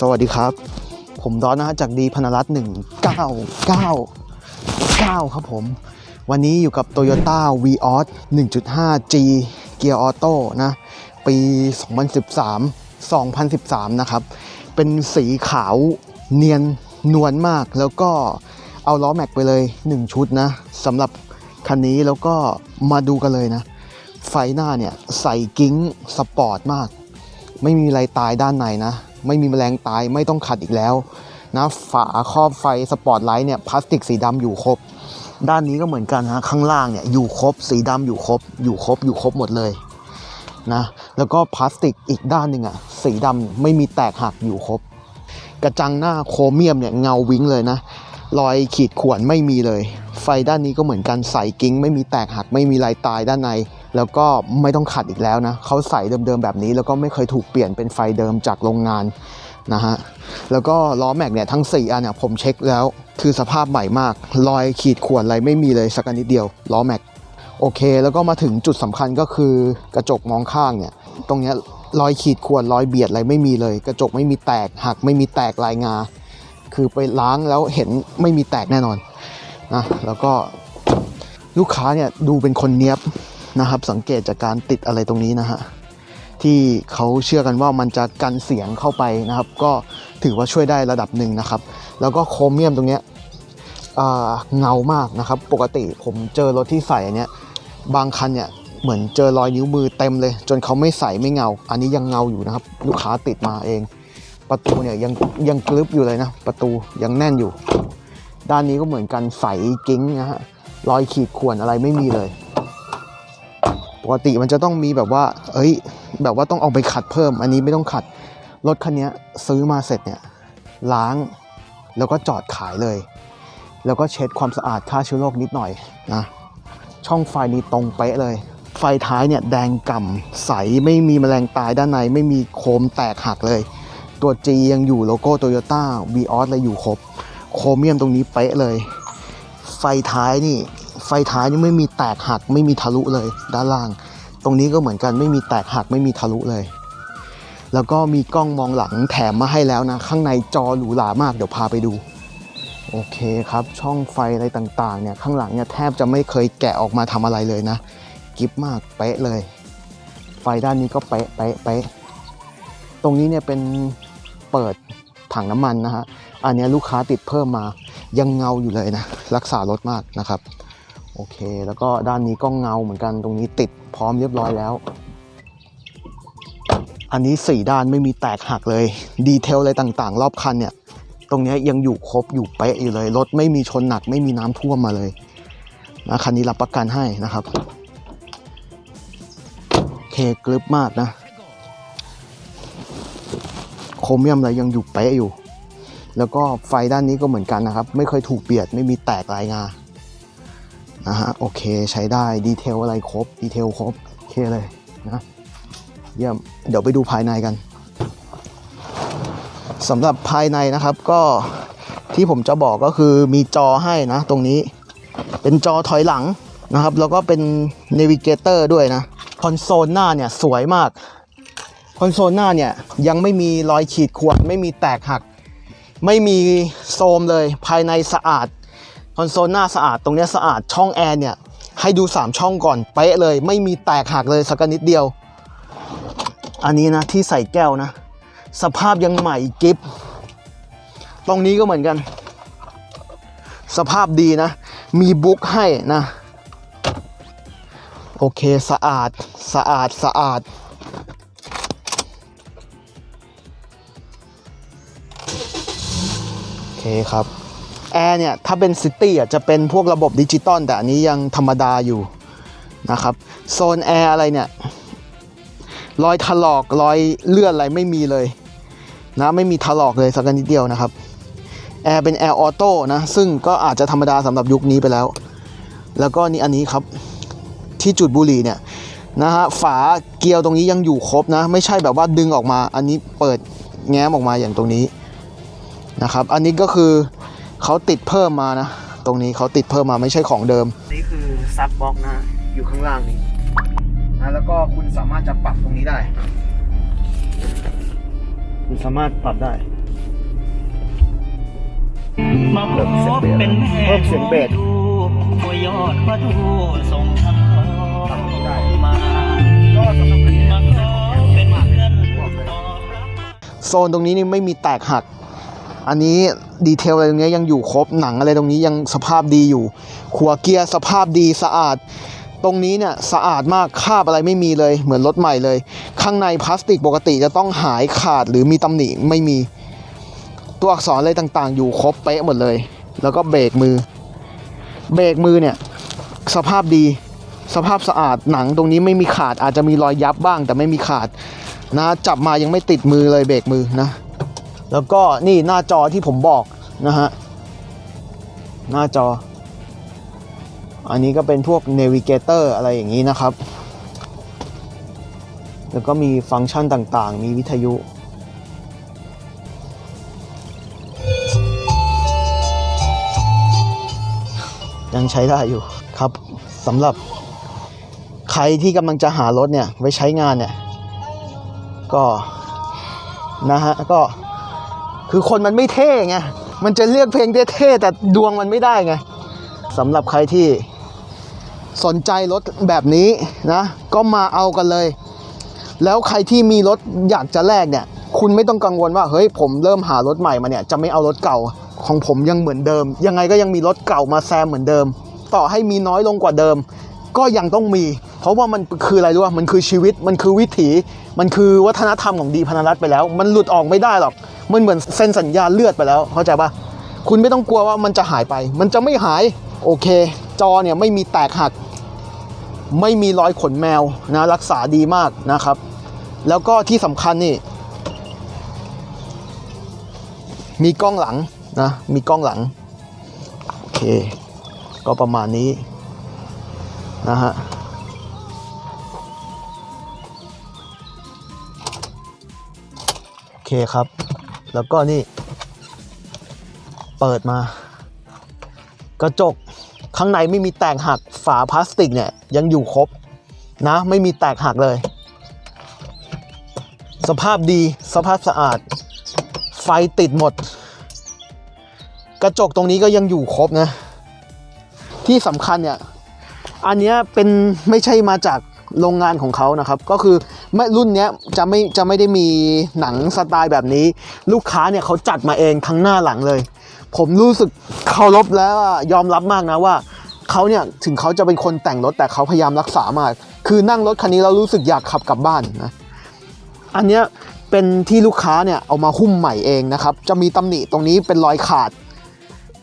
สวัสดีครับ ผมดอนนะฮะจากดีพนรัตน์หนึ่งเก้าเก้าเก้าครับผม วันนี้อยู่กับ Toyota v ีออส 1.5G เกียร์ออโต้นะ ปี 2013 2013 นะครับ เป็นสีขาวเนียนนวลมาก แล้วก็เอาล้อแม็กไปเลย 1 ชุดนะสำหรับคันนี้แล้วก็มาดูกันเลยนะ ไฟหน้าเนี่ย ใส่กิ้งสปอร์ตมาก ไม่มีอะไรตายด้านในนะ ไม่มีแมลงตายไม่ต้องขัดอีกแล้วนะฝาครอบไฟสปอร์ตไลท์เนี่ยพลาสติกสีดำอยู่ครบ ด้านนี้ก็เหมือนกันฮะข้างล่างเนี่ยอยู่ครบสีดำอยู่ครบ อยู่ครบอยู่ครบหมดเลยนะแล้วก็พลาสติกอีกด้านหนึ่งอะสีดำไม่มีแตกหักอยู่ครบ กระจังหน้าโครเมียมเนี่ยเงาวิ้งเลยนะรอยขีดข่วนไม่มีเลย ไฟด้านนี้ก็เหมือนกันใส่กิ้ง ไม่มีแตกหักไม่มีลายตายด้านใน แล้วก็ไม่ต้องขัดอีกแล้วนะเขาใส่เดิมๆแบบนี้ แล้วก็ไม่เคยถูกเปลี่ยนเป็นไฟเดิมจากโรงงานนะฮะแล้วก็ล้อแม็กเนี่ยทั้ง 4 อันเนี่ยผมเช็คแล้ว คือสภาพใหม่มาก รอยขีดข่วนอะไรไม่มีเลยสักนิดเดียวล้อแม็กโอเค แล้วก็มาถึงจุดสำคัญก็คือกระจกมองข้างเนี่ย ตรงเนี้ยรอยขีดข่วนรอยเบียดอะไรไม่มีเลย กระจกไม่มีแตกหักไม่มีแตกลายงา คือไปล้างแล้วเห็นไม่มีแตกแน่นอนนะแล้วก็ลูกค้าเนี่ยดูเป็นคนเนี้ยบ นะครับ สังเกตจากการติดอะไรตรงนี้นะฮะที่เขาเชื่อกันว่ามันจะกันเสียงเข้าไปนะครับ ก็ถือว่าช่วยได้ระดับหนึ่งนะครับ แล้วก็โครเมียมตรงเนี้ยเงามากนะครับ ปกติผมเจอรถที่ใส่อันเนี้ยบางคันเนี่ยเหมือนเจอรอยนิ้วมือเต็มเลย จนเขาไม่ใส่ไม่เงา อันนี้ยังเงาอยู่นะครับ ลูกค้าติดมาเอง ประตูเนี่ยยังยังกรึบอยู่เลยนะ ประตูยังแน่นอยู่ ด้านนี้ก็เหมือนกันใสกิ้งนะฮะรอยขีดข่วนอะไรไม่มีเลย ปกติมันจะต้องมีแบบว่า เอ้ย แบบว่าต้องเอาไปขัดเพิ่ม อันนี้ไม่ต้องขัด รถคันนี้ซื้อมาเสร็จเนี่ยล้างแล้วก็จอดขายเลย แล้วก็เช็ดความสะอาดฆ่าเชื้อโรคนิดหน่อยนะ ช่องไฟนี้ตรงเป๊ะเลย ไฟท้ายเนี่ยแดงก่ำใสไม่มีแมลงตายด้านใน ไม่มีโคมแตกหักเลย ตัว G ยังอยู่โลโก้ Toyota v ีออสเลยอยู่ครบ โครเมียมตรงนี้เป๊ะเลย ไฟท้ายนี่ ไฟท้ายนี่ไม่มีแตกหักไม่มีทะลุเลย ด้านล่าง ตรงนี้ก็เหมือนกันไม่มีแตกหักไม่มีทะลุเลย แล้วก็มีกล้องมองหลังแถมมาให้แล้วนะ ข้างในจอหรูหรามากเดี๋ยวพาไปดู โอเคครับ ช่องไฟอะไรต่างๆเนี่ยข้างหลังเนี่ยแทบจะไม่เคยแกะออกมาทำอะไรเลยนะกิฟมากเป๊ะเลย ไฟด้านนี้ก็เป๊ะเป๊ะเป๊ะตรงนี้เนี่ยเป็นเปิดถังน้ำมันนะฮะอันนี้ลูกค้าติดเพิ่มมายังเงาอยู่เลยนะ รักษารถมากนะครับ โอเค แล้วก็ด้านนี้ก็เงาเหมือนกันตรงนี้ติดพร้อมเรียบร้อยแล้ว อันนี้สี่ด้านไม่มีแตกหักเลย ดีเทลอะไรต่างๆ รอบคันเนี่ย ตรงนี้ยังอยู่ครบอยู่เป๊ะอยู่เลย รถไม่มีชนหนักไม่มีน้ำท่วมมาเลยนะคันนี้รับประกันให้นะครับเคกรึบมากนะ โครเมียมอะไรยังอยู่เป๊ะอยู่ แล้วก็ไฟด้านนี้ก็เหมือนกันนะครับ ไม่เคยถูกเบียดไม่มีแตกลายงา นะฮะโอเคใช้ได้ดีเทลอะไรครบดีเทลครบโอเคเลยนะเยี่ยมเดี๋ยวไปดูภายในกันสำหรับภายในนะครับก็ที่ผมจะบอกก็คือมีจอให้นะ ตรงนี้เป็นจอถอยหลังนะครับ แล้วก็เป็นเนวิเกเตอร์ด้วยนะคอนโซลหน้าเนี่ยสวยมากคอนโซลหน้าเนี่ยยังไม่มีรอยขีดข่วนไม่มีแตกหัก ไม่มีโซมเลยภายในสะอาด คอนโซลหน้าสะอาดตรงนี้สะอาดช่องแอร์เนี่ยให้ดู 3 ช่องก่อนเป๊ะเลย ไม่มีแตกหักเลยสักนิดเดียว อันนี้นะที่ใส่แก้วนะ สภาพยังใหม่กิฟตรงนี้ก็เหมือนกัน สภาพดีนะ มีบุ๊กให้นะ โอเคสะอาดสะอาดสะอาดโอเคครับ แอร์เนี่ยถ้าเป็นซิตี้อะจะเป็นพวกระบบดิจิตอลแต่อันนี้ยังธรรมดาอยู่นะครับโซนแอร์อะไรเนี่ยรอยถลอกรอยเลื่อนอะไรไม่มีเลยนะไม่มีถลอกเลยสักนิดเดียวนะครับแอร์เป็นแอร์ออโต้นะซึ่งก็อาจจะธรรมดาสำหรับยุคนี้ไปแล้ว แล้วก็นี่อันนี้ครับที่จุดบุหรี่เนี่ยนะฮะฝาเกลียวตรงนี้ยังอยู่ครบนะ ไม่ใช่แบบว่าดึงออกมา อันนี้เปิดแง้มออกมาอย่างตรงนี้นะครับ อันนี้ก็คือ เขาติดเพิ่มมานะ ตรงนี้เขาติดเพิ่มมาไม่ใช่ของเดิม นี่คือซับบ็อกนะ อยู่ข้างล่างนี้นะแล้วก็คุณสามารถจะปรับตรงนี้ได้ คุณสามารถปรับได้มาพบเป็นแม่เพิ่มเสียงเบสดูตัวยอดมาดูส่งคำขอมาก็สำหรับอันนี้มาขอเป็นเพื่อนตอบรับโซนตรงนี้นี่ไม่มีแตกหัก อันนี้ดีเทลอะไรตรงนี้ยังอยู่ครบหนังอะไรตรงนี้ยังสภาพดีอยู่ขัวเกียร์สภาพดีสะอาด ตรงนี้เนี่ยสะอาดมากคาบอะไรไม่มีเลย เหมือนรถใหม่เลย ข้างในพลาสติกปกติจะต้องหายขาดหรือมีตำหนิไม่มี ตัวอักษรอะไรต่างๆ อยู่ครบเป๊ะหมดเลย แล้วก็เบรกมือ เบรกมือเนี่ยสภาพดีสภาพสะอาดหนังตรงนี้ไม่มีขาดอาจจะมีรอยยับบ้างแต่ไม่มีขาดนะจับมายังไม่ติดมือเลยเบรกมือนะ แล้วก็นี่หน้าจอที่ผมบอกนะฮะหน้าจอ อันนี้ก็เป็นพวก Navigator อะไรอย่างนี้นะครับ แล้วก็มีฟังก์ชันต่างๆ มีวิทยุยังใช้ได้อยู่ครับสำหรับใครที่กำลังจะหารถเนี่ยไว้ใช้งานเนี่ย ก็นะฮะก็ คือคนมันไม่เท่ไง มันจะเลือกเพลงเท่ๆแต่ดวงมันไม่ได้ไงสำหรับใครที่สนใจรถแบบนี้นะ ก็มาเอากันเลย แล้วใครที่มีรถอยากจะแลกเนี่ย คุณไม่ต้องกังวลว่า เฮ้ยผมเริ่มหารถใหม่มาเนี่ย จะไม่เอารถเก่าของผมยังเหมือนเดิม ยังไงก็ยังมีรถเก่ามาแซมเหมือนเดิม ต่อให้มีน้อยลงกว่าเดิม ก็ยังต้องมี เพราะว่ามันคืออะไรรู้ป่ะมันคือชีวิตมันคือวิถี มันคือวัฒนธรรมของดีพนรัตไปแล้ว มันหลุดออกไม่ได้หรอก มันเหมือนเซ็นสัญญาเลือดไปแล้ว เข้าใจปะคุณไม่ต้องกลัวว่ามันจะหายไป มันจะไม่หาย โอเค จอเนี่ยไม่มีแตกหัก ไม่มีรอยขนแมวนะ รักษาดีมากนะครับ แล้วก็ที่สำคัญนี่ มีกล้องหลังนะ มีกล้องหลัง โอเค ก็ประมาณนี้นะฮะโอเคครับ แล้วก็นี่ เปิดมา กระจกข้างในไม่มีแตกหักฝาพลาสติกเนี่ยยังอยู่ครบนะ ไม่มีแตกหักเลย สภาพดีสภาพสะอาด ไฟติดหมด กระจกตรงนี้ก็ยังอยู่ครบนะ ที่สำคัญเนี่ย อันนี้เป็นไม่ใช่มาจากโรงงานของเขานะครับ ก็คือ ไม่รุ่นเนี้ยจะไม่จะไม่ได้มีหนังสไตล์แบบนี้ ลูกค้าเนี่ยเขาจัดมาเองทั้งหน้าหลังเลย ผมรู้สึกเคารพแล้วยอมรับมากนะว่าเขาเนี่ยถึงเขาจะเป็นคนแต่งรถแต่เขาพยายามรักษามาก คือนั่งรถคันนี้เรารู้สึกอยากขับกลับบ้านนะอันเนี้ยเป็นที่ลูกค้าเนี่ยเอามาหุ้มใหม่เองนะครับจะมีตำหนิตรงนี้เป็นรอยขาด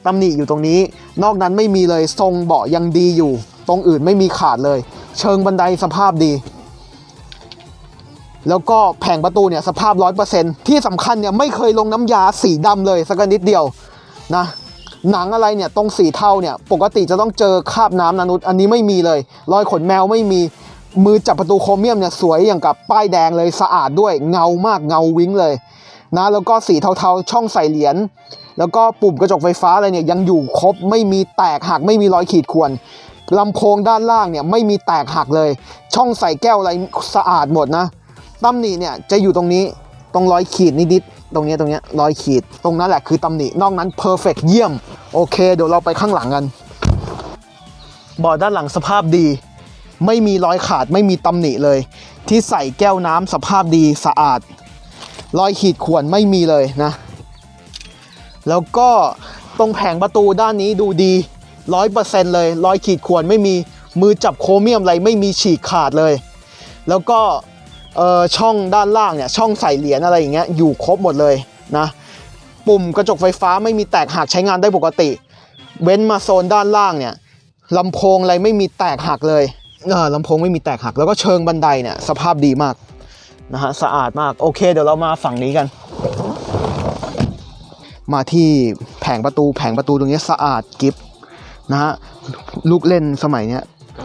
ตำหนิอยู่ตรงนี้ นอกนั้นไม่มีเลยทรงเบาะยังดีอยู่ ตรงอื่นไม่มีขาดเลย เชิงบันไดสภาพดี แล้วก็แผงประตูเนี่ยสภาพ 100%ที่สำคัญเนี่ยไม่เคยลงน้ำยาสีดำเลยสักนิดเดียวนะหนังอะไรเนี่ยตรงสีเทาเนี่ยปกติจะต้องเจอคราบน้ำนานุษย์อันนี้ไม่มีเลย รอยขนแมวไม่มีมือจับประตูโครเมียมเนี่ยสวยอย่างกับป้ายแดงเลยสะอาดด้วยเงามากเงาวิ้งเลยนะแล้วก็สีเทาๆช่องใส่เหรียญแล้วก็ปุ่มกระจกไฟฟ้าอะไรเนี่ยยังอยู่ครบไม่มีแตกหักไม่มีรอยขีดข่วนลำโพงด้านล่างเนี่ยไม่มีแตกหักเลย ช่องใส่แก้วอะไรสะอาดหมดนะ ตำหนิเนี่ยจะอยู่ตรงนี้ตรงรอยขีดนิดๆตรงนี้ตรงนี้รอยขีด ตรงนั้นแหละคือตำหนินอกนั้นเพอร์เฟกเยี่ยม โอเค เดี๋ยวเราไปข้างหลังกันเบาะด้านหลังสภาพดี ไม่มีรอยขาดไม่มีตำหนิเลย ที่ใส่แก้วน้ำสภาพดีสะอาด รอยขีดข่วนไม่มีเลยนะ แล้วก็ตรงแผงประตูด้านนี้ดูดีร้อยเปอร์เซ็นต์เลยรอยขีดข่วนไม่มีมือจับโครเมียมอะไรไม่มีฉีกขาดเลย แล้วก็ ช่องด้านล่างเนี่ยช่องใส่เหรียญอะไรอย่างเงี้ยอยู่ครบหมดเลยนะปุ่มกระจกไฟฟ้าไม่มีแตกหักใช้งานได้ปกติ เว้นมาโซนด้านล่างเนี่ยลำโพงอะไรไม่มีแตกหักเลยเออลำโพงไม่มีแตกหัก แล้วก็เชิงบันไดเนี่ยสภาพดีมากนะฮะสะอาดมากโอเค เดี๋ยวเรามาฝั่งนี้กัน มาที่แผงประตูแผงประตูตรงนี้สะอาดกิฟนะฮะลูกเล่นสมัยเนี้ย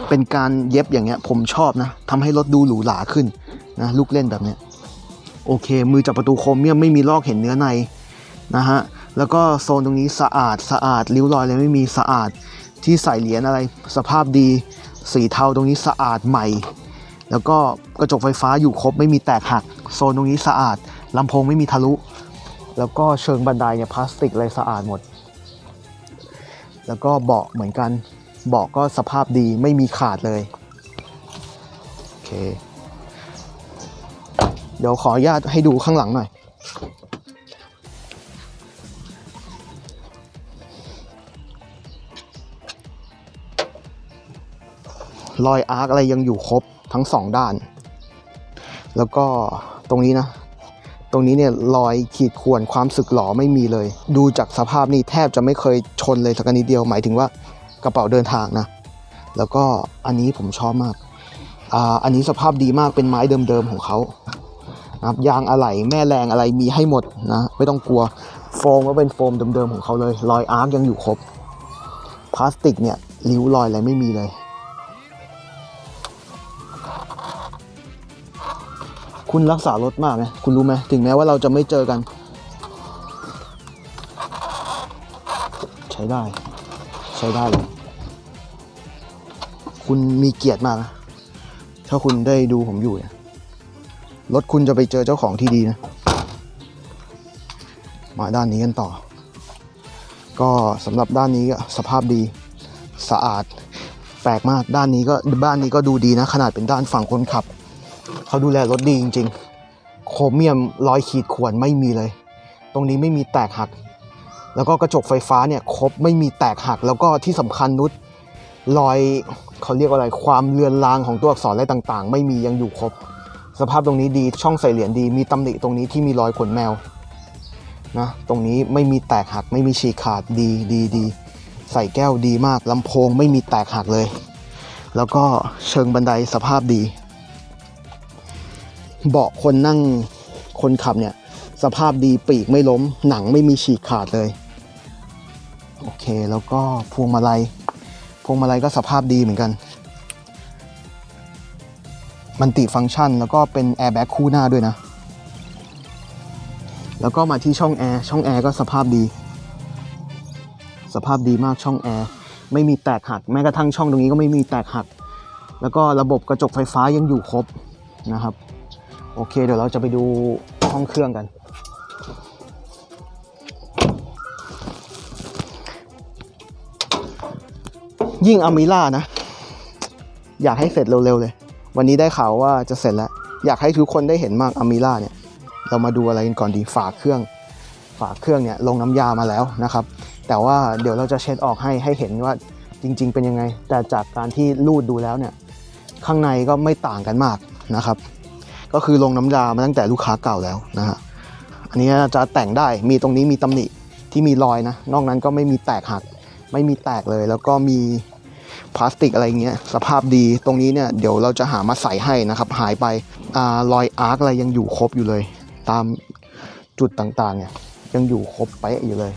เป็นการเย็บอย่างเงี้ยผมชอบนะทำให้รถดูหรูหราขึ้น นะลูกเล่นแบบนี้โอเค มือจับประตูโครเมียมไม่มีลอกเห็นเนื้อในนะฮะแล้วก็โซนตรงนี้สะอาดสะอาดริ้วรอยอะไรไม่มีสะอาดที่ใส่เหรียญอะไรสภาพดีสีเทาตรงนี้สะอาดใหม่ แล้วก็กระจกไฟฟ้าอยู่ครบไม่มีแตกหัก โซนตรงนี้สะอาดลำโพงไม่มีทะลุ แล้วก็เชิงบันไดเนี่ยพลาสติกอะไรสะอาดหมด แล้วก็เบาะเหมือนกันเบาะก็สภาพดีไม่มีขาดเลยโอเค เดี๋ยวขออนุญาตให้ดูข้างหลังหน่อยรอยอาร์คอะไรยังอยู่ครบทั้งสองด้าน แล้วก็ตรงนี้นะ ตรงนี้เนี่ยรอยขีดข่วนความสึกหรอไม่มีเลย ดูจากสภาพนี่แทบจะไม่เคยชนเลยสักนิดเดียวหมายถึงว่ากระเป๋าเดินทางนะ แล้วก็อันนี้ผมชอบมาก อ่า อันนี้สภาพดีมากเป็นไม้เดิมๆของเขา นะครับยางอะไหล่แม่แรงอะไรมีให้หมดนะไม่ต้องกลัวโฟมก็เป็นโฟมเดิมๆของเขาเลยรอยอาร์คยังอยู่ครบพลาสติกเนี่ยริ้วรอยอะไรไม่มีเลยคุณรักษารถมากไหมคุณรู้ไหมถึงแม้ว่าเราจะไม่เจอกัน ใช้ได้ ใช้ได้เลย คุณมีเกียรติมากนะถ้าคุณได้ดูผมอยู่เนี่ย รถคุณจะไปเจอเจ้าของที่ดีนะ มาด้านนี้กันต่อ ก็สำหรับด้านนี้ก็สภาพดีสะอาดแปลกมากด้านนี้ก็บ้านนี้ก็ดูดีนะ ขนาดเป็นด้านฝั่งคนขับ เขาดูแลรถดีจริง ๆ โครเมียมรอยขีดข่วนไม่มีเลย ตรงนี้ไม่มีแตกหัก แล้วก็กระจกไฟฟ้าเนี่ยครบไม่มีแตกหัก แล้วก็ที่สำคัญนุชรอยเขาเรียกว่าอะไรความเลือนลางของตัวอักษรอะไรต่าง ๆ ไม่มียังอยู่ครบ สภาพตรงนี้ดีช่องใส่เหรียญดี มีตำหนิตรงนี้ที่มีรอยขนแมวนะตรงนี้ไม่มีแตกหักไม่มีฉีกขาดดีดีดี ใส่แก้วดีมากลำโพงไม่มีแตกหักเลย แล้วก็เชิงบันไดสภาพดี เบาะคนนั่งคนขับเนี่ยสภาพดีปีกไม่ล้ม หนังไม่มีฉีกขาดเลย โอเคแล้วก็พวงมาลัยพวงมาลัยก็สภาพดีเหมือนกัน มันติฟังก์ชัน แล้วก็เป็นแอร์แบ็กคู่หน้าด้วยนะ แล้วก็มาที่ช่องแอร์ช่องแอร์ก็สภาพดี สภาพดีมากช่องแอร์ไม่มีแตกหักแม้กระทั่งช่องตรงนี้ก็ไม่มีแตกหัก แล้วก็ระบบกระจกไฟฟ้ายังอยู่ครบนะครับ โอเคเดี๋ยวเราจะไปดูห้องเครื่องกัน ยิ่งอามิล่านะ อยากให้เสร็จเร็วๆเลย วันนี้ได้ข่าวว่าจะเสร็จแล้ว อยากให้ทุกคนได้เห็นมากอามิล่าเนี่ย เรามาดูอะไรกันก่อนดีฝาเครื่อง ฝาเครื่องเนี่ยลงน้ำยามาแล้วนะครับ แต่ว่าเดี๋ยวเราจะเช็ดออกให้ให้เห็นว่าจริง ๆ เป็นยังไง แต่จากการที่รูดดูแล้วเนี่ยข้างในก็ไม่ต่างกันมากนะครับ ก็คือลงน้ำยามาตั้งแต่ลูกค้าเก่าแล้วนะฮะอันนี้จะแต่งได้มีตรงนี้มีตำหนิที่มีรอยนะ นอกนั้นก็ไม่มีแตกหัก ไม่มีแตกเลยแล้วก็มี พลาสติกอะไรเงี้ยสภาพดีตรงนี้เนี่ยเดี๋ยวเราจะหามาใส่ให้นะครับหายไปอรอยอาร์คอะไรยังอยู่ครบอยู่เลย ตามจุดต่างๆเนี่ยยังอยู่ครบไปะอยู่เลย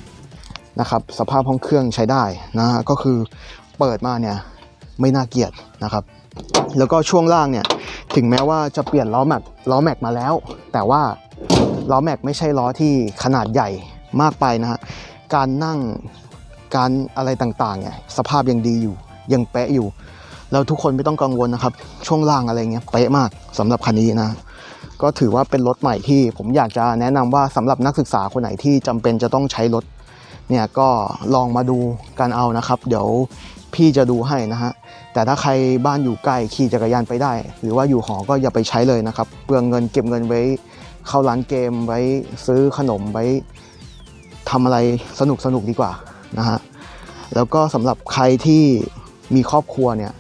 นะครับสภาพห้องเครื่องใช้ได้นะฮะก็คือเปิดมาเนี่ยไม่น่าเกลียดนะครับ แล้วก็ช่วงล่างเนี่ยถึงแม้ว่าจะเปลี่ยนล้อแม็กล้อแม็กมาแล้ว แต่ว่าล้อแม็กไม่ใช่ล้อที่ขนาดใหญ่มากไปนะฮะการนั่งการอะไรต่างๆเนี่ยสภาพยังดีอยู่ ยังเป๊ะอยู่ แล้วทุกคนไม่ต้องกังวลนะครับ ช่วงล่างอะไรเงี้ยเป๊ะมากสำหรับคันนี้นะก็ถือว่าเป็นรถใหม่ที่ผมอยากจะแนะนำว่าสำหรับนักศึกษาคนไหนที่จำเป็นจะต้องใช้รถเนี่ยก็ลองมาดูกันเอานะครับ เดี๋ยวพี่จะดูให้นะฮะแต่ถ้าใครบ้านอยู่ใกล้ขี่จักรยานไปได้ หรือว่าอยู่หอก็อย่าไปใช้เลยนะครับเปลืองเงินเก็บเงินไว้ เข้าร้านเกมไว้ซื้อขนมไว้ทำอะไรสนุกสนุกดีกว่านะฮะแล้วก็สำหรับใครที่ มีครอบครัวเนี่ย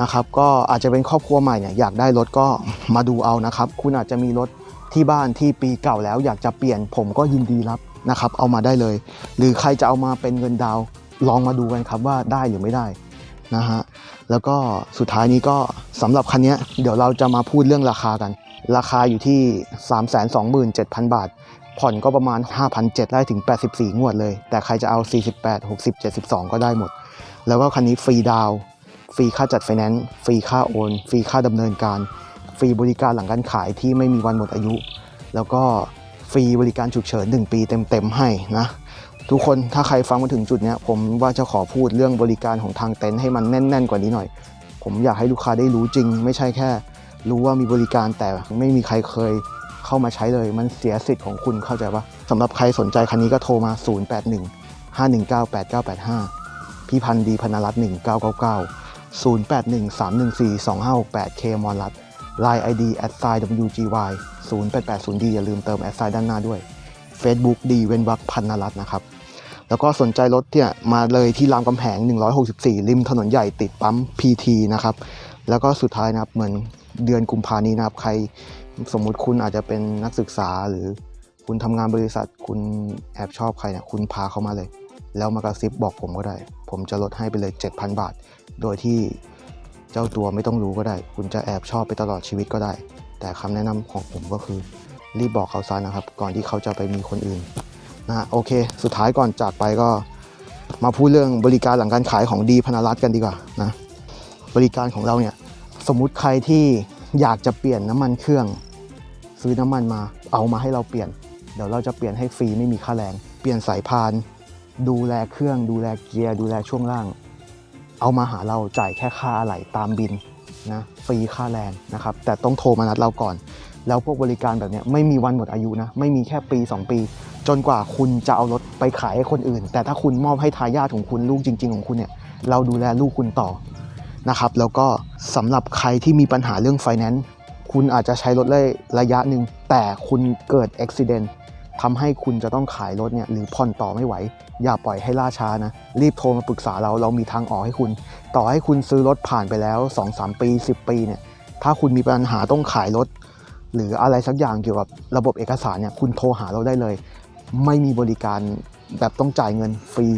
นะครับ ก็อาจจะเป็นครอบครัวใหม่เนี่ยอยากได้รถก็มาดูเอานะครับ คุณอาจจะมีรถที่บ้านที่ปีเก่าแล้ว อยากจะเปลี่ยนผมก็ยินดีรับนะครับ เอามาได้เลย หรือใครจะเอามาเป็นเงินดาวลองมาดูกันครับว่าได้หรือไม่ได้นะฮะแล้วก็สุดท้ายนี้ก็สำหรับคันนี้เดี๋ยวเราจะมาพูดเรื่องราคากัน ราคาอยู่ที่ 327,000 บาท ผ่อนก็ประมาณ 5,700 ได้ถึง 84 งวดเลย แต่ใครจะเอา 48 60 72 ก็ได้หมด แล้วก็คันนี้ฟรีดาวฟรีค่าจัดไฟแนนซ์ฟรีค่าโอนฟรีค่าดำเนินการ ฟรีบริการหลังการขายที่ไม่มีวันหมดอายุ แล้วก็ฟรีบริการฉุกเฉิน 1 ปีเต็มๆให้นะ ทุกคนถ้าใครฟังมาถึงจุดนี้ผมว่าจะขอพูดเรื่องบริการของทางเต็นท์ให้มันแน่น ๆ กว่านี้หน่อย ผมอยากให้ลูกค้าได้รู้จริง ไม่ใช่แค่ รู้ว่ามีบริการแต่ไม่มีใครเคยเข้ามาใช้เลย มันเสียสิทธิ์ของคุณเข้าใจปะสำหรับใครสนใจคันนี้ก็โทรมา 081 519 8985 พี่พันธ์ดีพนรัตน์1999 0813142568 k มอนรัตน์ ID at sign WGY 0880D อย่าลืมเติม at sign ด้านหน้าด้วย Facebook ดีเวนวักพันนรัตน์นะครับ แล้วก็สนใจรถเนี่ยมาเลยที่รามกำแหง 164 ริมถนนใหญ่ติดปั๊ม PT นะครับ แล้วก็สุดท้ายนะครับ เหมือนเดือนกุมภานี้นะครับ ใครสมมุติคุณอาจจะเป็นนักศึกษาหรือคุณทำงานบริษัทคุณแอบชอบใครเนี่ยคุณพาเขามาเลย แล้วมากระซิบบอกผมก็ได้ ผมจะลดให้ไปเลย 7,000 บาท โดยที่เจ้าตัวไม่ต้องรู้ก็ได้ คุณจะแอบชอบไปตลอดชีวิตก็ได้ แต่คำแนะนำของผมก็คือ รีบบอกเขาซะนะครับ ก่อนที่เขาจะไปมีคนอื่นนะฮะโอเค สุดท้ายก่อนจากไปก็มาพูดเรื่องบริการหลังการขายของดีพนารัตกันดีกว่านะบริการของเราเนี่ยสมมุติใครที่อยากจะเปลี่ยนน้ำมันเครื่อง ซื้อน้ำมันมาเอามาให้เราเปลี่ยน เดี๋ยวเราจะเปลี่ยนให้ฟรีไม่มีค่าแรง เปลี่ยนสายพาน ดูแลเครื่องดูแลเกียร์ดูแลช่วงล่าง เอามาหาเราจ่ายแค่ค่าอะไหล่ตามบินนะฟรีค่าแรงนะครับ แต่ต้องโทรมานัดเราก่อน แล้วพวกบริการแบบนี้ไม่มีวันหมดอายุนะ ไม่มีแค่ปี 2 ปี จนกว่าคุณจะเอารถไปขายให้คนอื่น แต่ถ้าคุณมอบให้ทายาทของคุณลูกจริง ๆ ของคุณเนี่ยเราดูแลลูกคุณต่อนะครับ แล้วก็สำหรับใครที่มีปัญหาเรื่องไฟแนนซ์คุณอาจจะใช้รถได้ระยะหนึ่งแต่คุณเกิดอุบิเหตุ ทำให้คุณจะต้องขายรถเนี่ยหรือผ่อนต่อไม่ไหว อย่าปล่อยให้ล่าช้านะ รีบโทรมาปรึกษาเราเรามีทางออกให้คุณ ต่อให้คุณซื้อรถผ่านไปแล้ว 2-3 ปี 10 ปีเนี่ยถ้าคุณมีปัญหาต้องขายรถ หรืออะไรสักอย่างเกี่ยวกับระบบเอกสารเนี่ยคุณโทรหาเราได้เลย ไม่มีบริการแบบต้องจ่ายเงินฟรี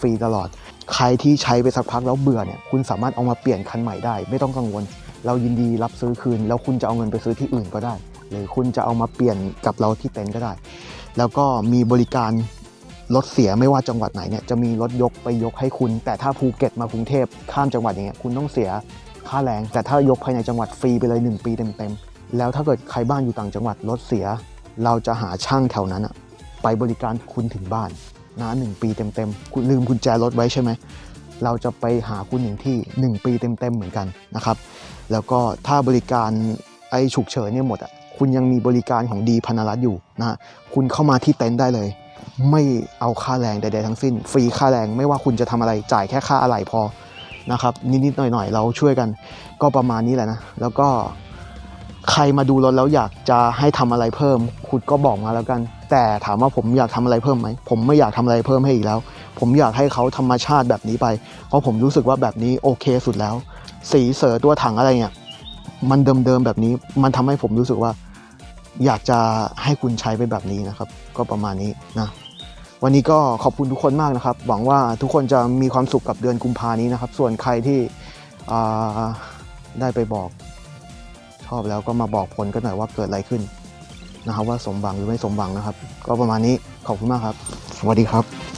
ฟรีตลอด ใครที่ใช้ไปสักพักแล้วเบื่อเนี่ยคุณสามารถเอามาเปลี่ยนคันใหม่ได้ ไม่ต้องกังวล เรายินดีรับซื้อคืน แล้วคุณจะเอาเงินไปซื้อที่อื่นก็ได้ หรือคุณจะเอามาเปลี่ยนกับเราที่เต็นท์ก็ได้ แล้วก็มีบริการรถเสียไม่ว่าจังหวัดไหนเนี่ยจะมีรถยกไปยกให้คุณ แต่ถ้าภูเก็ตมากรุงเทพข้ามจังหวัดอย่างเงี้ยคุณต้องเสียค่าแรง แต่ถ้ายกภายในจังหวัดฟรีไปเลย 1 ปีเต็มๆแล้วถ้าเกิดใครบ้านอยู่ต่างจังหวัดรถเสีย เราจะหาช่างแถวนั้นอะไปบริการคุณถึงบ้านนะหนึ่งปีเต็มๆคุณลืมกุญแจรถไว้ใช่ไหมเราจะไปหาคุณถึงที่ 1 ปีเต็มๆเหมือนกันนะครับ แล้วก็ถ้าบริการไอ้ฉุกเฉินเนี่ยหมดอะ คุณยังมีบริการของดีพันรัตอยู่นะฮะคุณเข้ามาที่เต็นท์ได้เลย ไม่เอาค่าแรงใดๆทั้งสิ้น ฟรีค่าแรงไม่ว่าคุณจะทำอะไรจ่ายแค่ค่าอะไหล่พอนะครับนิดๆหน่อยๆ เราช่วยกัน ก็ประมาณนี้แหละนะ แล้วก็ใครมาดูรถแล้วอยากจะให้ทำอะไรเพิ่ม คุณก็บอกมาแล้วกัน แต่ถามว่าผมอยากทำอะไรเพิ่มไหมผมไม่อยากทำอะไรเพิ่มให้อีกแล้ว ผมอยากให้เขาธรรมชาติแบบนี้ไป เพราะผมรู้สึกว่าแบบนี้โอเคสุดแล้ว สีเสือตัวถังอะไรเนี่ยมันเดิมๆแบบนี้มันทำให้ผมรู้สึกว่า อยากจะให้คุณใช้ไปแบบนี้นะครับ ก็ประมาณนี้นะวันนี้ก็ขอบคุณทุกคนมากนะครับ หวังว่าทุกคนจะมีความสุขกับเดือนกุมภานี้นะครับ ส่วนใครที่ได้ไปบอกชอบแล้วก็มาบอกผลกันหน่อยว่าเกิดอะไรขึ้นนะครับว่าสมหวังหรือไม่สมหวังนะครับ ก็ประมาณนี้ขอบคุณมากครับ สวัสดีครับ